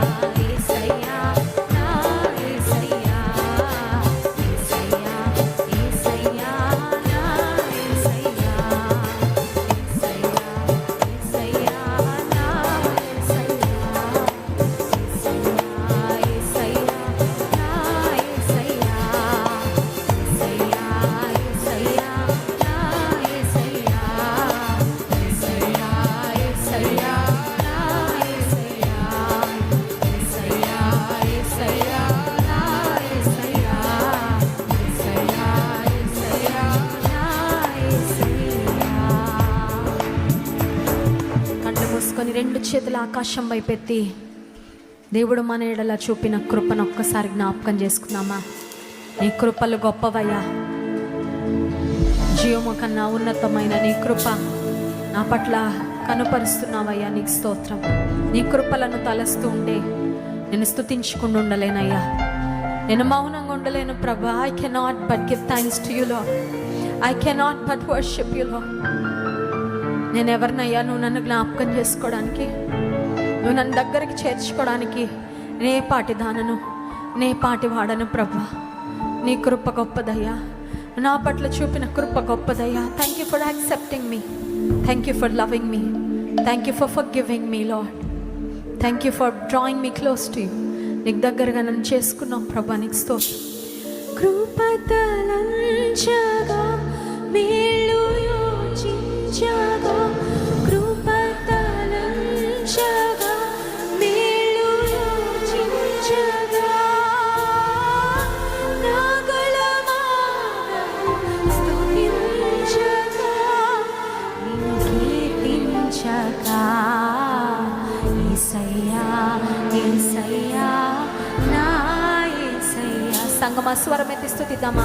Bye. రెండు చేతుల ఆకాశం వైపెత్తి దేవుడు మన ఎడల చూపిన కృపను ఒక్కసారి జ్ఞాపకం చేసుకుందామా? నీ కృపలు గొప్పవయ్యా. జీవము కన్నా ఉన్నతమైన నీ కృప నా పట్ల కనుపరుస్తున్నావయ్యా నీకు స్తోత్రం. నీ కృపలను తలస్తూ ఉండే నేను స్తుతించకుండా ఉండలేనయ్యా. నేను మౌనంగా ఉండలేను ప్రభా. I cannot but give thanks to యూలో I cannot but worship యూలో నేను ఎవరినయ్యా నువ్వు నన్ను జ్ఞాపకం చేసుకోవడానికి నువ్వు నన్ను దగ్గరికి చేర్చుకోవడానికి నే పాటి దానను నే పాటి వాడను ప్రభా. నీ కృప గొప్పదయ్యా. నా పట్ల చూపిన కృప గొప్పదయ్యా. Thank you for accepting me thank you for loving me thank you for for giving me Lord thank you for drawing me close to you నీకు దగ్గరగా నన్ను చేసుకున్నాం ప్రభా నీకు స్తోత్రం. కృపతలంచగా మేలు సంగమ స్వరం ఎత్తి స్థుతిద్దామా